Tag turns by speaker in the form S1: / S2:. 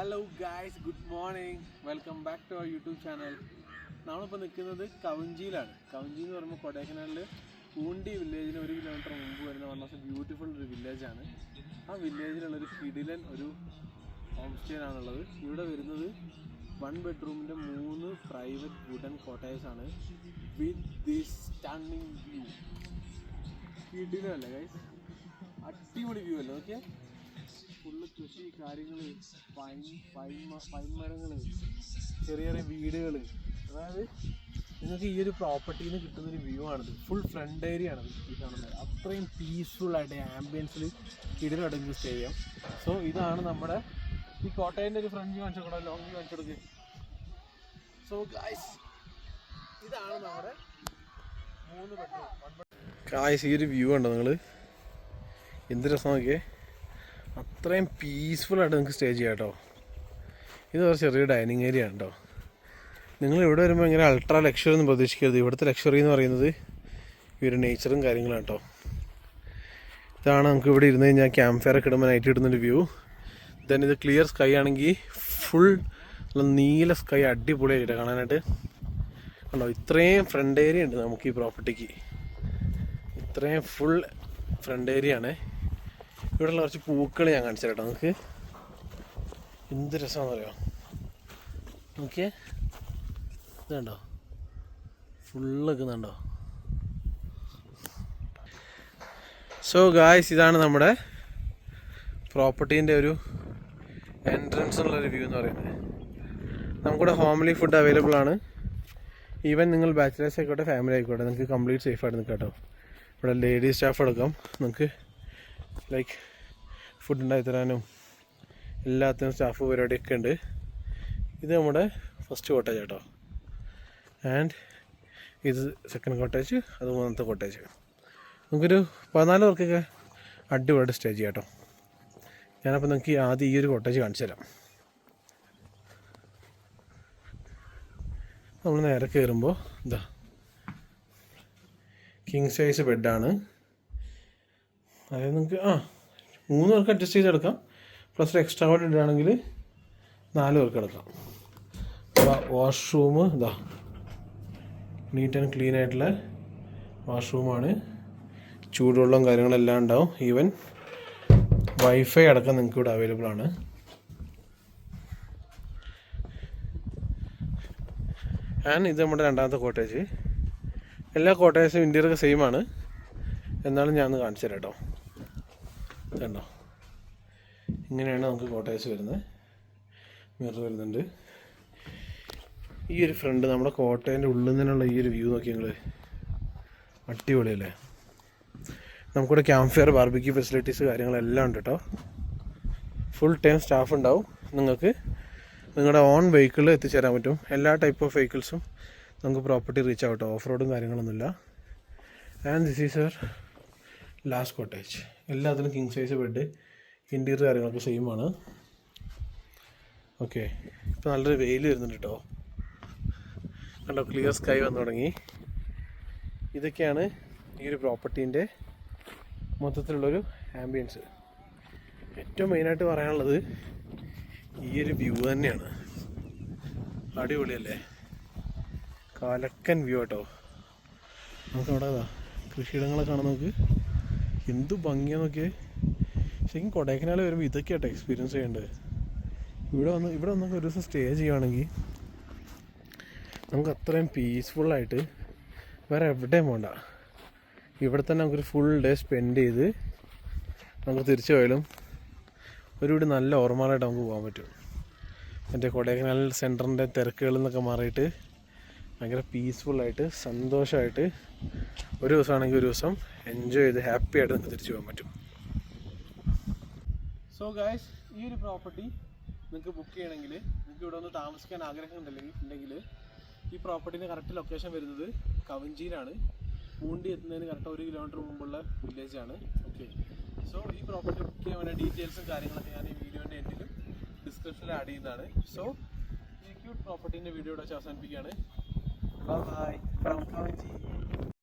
S1: Hello guys good morning welcome back to our YouTube channel നമ്മളിപ്പോൾ നിൽക്കുന്നത് കവഞ്ചിയിലാണ് കവഞ്ചി എന്ന് പറയുമ്പോൾ കൊടൈക്കനാലിൽ ഊണ്ടി വില്ലേജിന് ഒരു കിലോമീറ്റർ മുമ്പ് വരുന്ന വൺ ഓഫ് ബ്യൂട്ടിഫുൾ ഒരു വില്ലേജാണ് ആ വില്ലേജിലുള്ളൊരു കിടിലൻ ഒരു ഹോം സ്റ്റേയിലാണുള്ളത് ഇവിടെ വരുന്നത് വൺ ബെഡ്റൂമിന്റെ മൂന്ന് പ്രൈവറ്റ് വുഡൻ ആണ്. വിത്ത് ദിസ് സ്റ്റാൻഡിങ് വ്യൂ കിടിലല്ലേ ഗൈസ് അടിപൊളി വ്യൂ അല്ലേ ഓക്കെ ഫുള്ള് കൃഷി കാര്യങ്ങൾ പൈൻ പൈൻ പൈൻമരങ്ങൾ ചെറിയ ചെറിയ വീടുകൾ അതായത് നിങ്ങൾക്ക് ഈ ഒരു പ്രോപ്പർട്ടിയിൽ നിന്ന് കിട്ടുന്ന ഒരു വ്യൂ ആണിത്. ഫുൾ ഫ്രണ്ട് ഏരിയ ആണ് ഈ കാണുന്നത്. അത്രയും പീസ്ഫുൾ ആയിട്ട് ആംബിയൻസിൽ കിടിലടങ്ങി സ്റ്റേ ചെയ്യാം സോ ഇതാണ് നമ്മുടെ ഈ കോട്ടയന്റെ ഒരു ഫ്രണ്ട് വ്യൂ കാണിച്ചു കൊടുക്കാം ലോങ് വ്യൂ കാണിച്ചു കൊടുക്കുക സോ ഗായ്സ് ഇതാണ് നമ്മുടെ മൂന്ന് ബെഡ്റൂം ഗായ്സ് ഈ ഒരു വ്യൂ ഉണ്ടോ നിങ്ങൾ എന്ത് രസം നോക്കിയേ? അത്രയും പീസ്ഫുൾ ആയിട്ട് നിങ്ങൾക്ക് സ്റ്റേ ചെയ്യാം കേട്ടോ ഇത് ഒരു ചെറിയ ഡൈനിങ് ഏരിയ ആണ് നിങ്ങൾ ഇവിടെ വരുമ്പോൾ ഇങ്ങനെ അൾട്രാ ലക്ഷറി ഒന്നും പ്രതീക്ഷിക്കരുത്. ഇവിടുത്തെ ലക്ഷറി എന്ന് പറയുന്നത് ഒരു നേച്ചറും കാര്യങ്ങളാണ് കേട്ടോ ഇതാണ് നമുക്ക് ഇവിടെ ഇരുന്ന് കഴിഞ്ഞാൽ ക്യാമ്പ് ഫയർ ഒക്കെ ഇടുമ്പോൾ നൈറ്റ് ഇടുന്നൊരു വ്യൂ ദെൻ ഇത് ക്ലിയർ സ്കൈ ആണെങ്കിൽ ഫുൾ നീല സ്കൈ അടിപൊളിയായിട്ട് കാണാനായിട്ട്. കണ്ടോ? ഇത്രയും ഫ്രണ്ട് ഏരിയ ഉണ്ട് നമുക്ക് ഈ പ്രോപ്പർട്ടിക്ക് ഇത്രയും ഫുൾ ഫ്രണ്ട് ഏരിയ ആണ്. ഇവിടെയുള്ള കുറച്ച് പൂക്കൾ ഞാൻ കാണിച്ചു കേട്ടോ. നമുക്ക് എന്ത് രസമാണെന്ന് അറിയാം നോക്കിയേ ഇതുണ്ടോ ഫുള്ള് നിൽക്കുന്നുണ്ടോ സോ ഗായ്സ് ഇതാണ് നമ്മുടെ പ്രോപ്പർട്ടീന്റെ ഒരു എൻട്രൻസ് ഉള്ളൊരു വ്യൂ എന്ന് പറയുന്നത്. നമുക്കിവിടെ ഹോംലി ഫുഡ് അവൈലബിൾ ആണ്. ഈവൻ നിങ്ങൾ ബാച്ചിലേഴ്സ് ആയിക്കോട്ടെ ഫാമിലി ആയിക്കോട്ടെ നിങ്ങൾക്ക് കംപ്ലീറ്റ് സേഫ് ആയിട്ട് നിൽക്കാം കേട്ടോ. ഇവിടെ ലേഡീസ് സ്റ്റാഫ് അടക്കം നിങ്ങൾക്ക് ലൈക്ക് ഫുഡ് ഉണ്ടാക്കി തരാനും എല്ലാത്തിനും സ്റ്റാഫ് പരിപാടിയൊക്കെ ഉണ്ട്. ഇത് നമ്മുടെ ഫസ്റ്റ് കോട്ടേജ് കേട്ടോ ആൻഡ് ഇത് സെക്കൻഡ് കോട്ടേജ് അത് മൂന്നാമത്തെ കോട്ടേജ് നമുക്കൊരു പതിനാല് പേർക്കൊക്കെ അടിപൊളിയായിട്ട് സ്റ്റേ ചെയ്യാം കേട്ടോ ഞാനപ്പോൾ നിങ്ങൾക്ക് ആദ്യം ഈ ഒരു കോട്ടേജ് കാണിച്ചു തരാം. നമ്മൾ നേരെ കയറുമ്പോൾ എന്താ കിങ് സൈസ് ബെഡാണ് അതായത് നിങ്ങൾക്ക് ആ മൂന്ന് പേർക്ക് അഡ്ജസ്റ്റ് ചെയ്തെടുക്കാം. പ്ലസ് ഒരു എക്സ്ട്രാ കൂടെ ഇടുകയാണെങ്കിൽ നാല് പേർക്ക് എടുക്കാം. അപ്പോൾ വാഷ്റൂം ഇതാ നീറ്റ് ആൻഡ് ക്ലീൻ ആയിട്ടുള്ള വാഷ്റൂമാണ് ചൂടുവെള്ളം കാര്യങ്ങളെല്ലാം ഉണ്ടാവും. ഈവൻ വൈഫൈ അടക്കം നിങ്ങൾക്ക് ഇവിടെ അവൈലബിൾ ആണ്. ആൻഡ് ഇത് നമ്മുടെ രണ്ടാമത്തെ കോട്ടേജ് എല്ലാ കോട്ടേജും ഇന്ത്യയിലൊക്കെ സെയിം ആണ്. എന്നാലും ഞാൻ കാണിച്ചു തരാം കേട്ടോ കണ്ടോ? ഇങ്ങനെയാണ് നമുക്ക് കോട്ടേഴ്സ് വരുന്നത്. മിറർ വരുന്നുണ്ട്. ഈ ഒരു ഫ്രണ്ട് നമ്മുടെ കോട്ടയന്റെ ഉള്ളിൽ നിന്നുള്ള ഈ ഒരു വ്യൂ നോക്കി നിങ്ങൾ അടിപൊളിയല്ലേ? നമുക്കിവിടെ ക്യാമ്പ് ഫയർ ബാർബിക്യൂ ഫെസിലിറ്റീസ് കാര്യങ്ങളെല്ലാം ഉണ്ട് കേട്ടോ ഫുൾ ടൈം സ്റ്റാഫ് ഉണ്ടാവും. നിങ്ങൾക്ക് നിങ്ങളുടെ ഓൺ വെഹിക്കിൾ എത്തിച്ചേരാൻ പറ്റും. എല്ലാ ടൈപ്പ് ഓഫ് വെഹിക്കിൾസും നമുക്ക് പ്രോപ്പർട്ടി റീച്ച് ആവട്ടോ. ഓഫ് റോഡും കാര്യങ്ങളൊന്നുമില്ല. And this is our last cottage എല്ലാത്തിലും കിങ് സൈസ് ബെഡ് ഇന്റീരിയർ കാര്യങ്ങളൊക്കെ സെയിം ആണ്. ഓക്കെ ഇപ്പോൾ നല്ലൊരു വെയിൽ വരുന്നുണ്ട് കേട്ടോ കണ്ടോ ക്ലിയർ സ്കൈ വന്നു തുടങ്ങി. ഇതൊക്കെയാണ് ഈ ഒരു പ്രോപ്പർട്ടീന്റെ മൊത്തത്തിലുള്ളൊരു ആംബിയൻസ് ഏറ്റവും മെയിനായിട്ട് പറയാനുള്ളത് ഈ ഒരു വ്യൂ തന്നെയാണ്. അടിപൊളിയല്ലേ? കാലക്കൻ വ്യൂ കേട്ടോ നമുക്ക് അവിടെ കൃഷിയിടങ്ങളൊക്കെ കാണാൻ നോക്ക് എന്ത് ഭംഗിയാ നോക്കിയേ. ശരിക്കും കൊടൈക്കനാൽ വരുമ്പോൾ ഇതൊക്കെയാട്ടോ എക്സ്പീരിയൻസ് ചെയ്യേണ്ടത് ഇവിടെ വന്ന് ഇവിടെ വന്നൊക്കെ ഒരു ദിവസം സ്റ്റേ ചെയ്യുകയാണെങ്കിൽ നമുക്ക് അത്രയും പീസ്ഫുള്ളായിട്ട് വേറെ എവിടെയും പോകണ്ട ഇവിടെ തന്നെ നമുക്കൊരു ഫുൾ ഡേ സ്പെൻഡ് ചെയ്ത് നമുക്ക് തിരിച്ചു പോയാലും ഒരു വീട് നല്ല ഓർമ്മകളായിട്ട് നമുക്ക് പോകാൻ പറ്റും. മറ്റേ കൊടൈക്കനാൽ സെന്ററിന്റെ തിരക്കുകളിൽ നിന്നൊക്കെ മാറിയിട്ട് ഭയങ്കര പീസ്ഫുള്ളായിട്ട് സന്തോഷമായിട്ട് ഒരു ദിവസമാണെങ്കിൽ ഒരു ദിവസം എൻജോയ് ചെയ്ത് ഹാപ്പി ആയിട്ട് നമുക്ക് തിരിച്ചു പോകാൻ പറ്റും. സോ ഗായ്സ് ഈ ഒരു പ്രോപ്പർട്ടി നിങ്ങൾക്ക് ബുക്ക് ചെയ്യണമെങ്കിൽ നിങ്ങൾക്ക് ഇവിടെ ഒന്ന് താമസിക്കാൻ ആഗ്രഹം ഉണ്ടെങ്കിൽ ഉണ്ടെങ്കിൽ ഈ പ്രോപ്പർട്ടിന്റെ കറക്റ്റ് ലൊക്കേഷൻ വരുന്നത് കവഞ്ചിയിലാണ്. പൂണ്ടി എത്തുന്നതിന് കറക്റ്റ് ഒരു കിലോമീറ്റർ മുമ്പുള്ള വില്ലേജാണ് ഓക്കെ സോ ഈ പ്രോപ്പർട്ടി ബുക്ക് ചെയ്യാൻ വേണ്ട ഡീറ്റെയിൽസും കാര്യങ്ങളൊക്കെ ഞാൻ ഈ വീഡിയോന്റെ എൻഡിലും ഡിസ്ക്രിപ്ഷനിൽ ആഡ് ചെയ്യുന്നതാണ്. സോ ഈ ക്യൂട്ട് പ്രോപ്പർട്ടീന്റെ വീഡിയോ ഇവിടെ വെച്ച് അവസാനിപ്പിക്കുകയാണ് ബൈ ഫ്രം കവഞ്ചി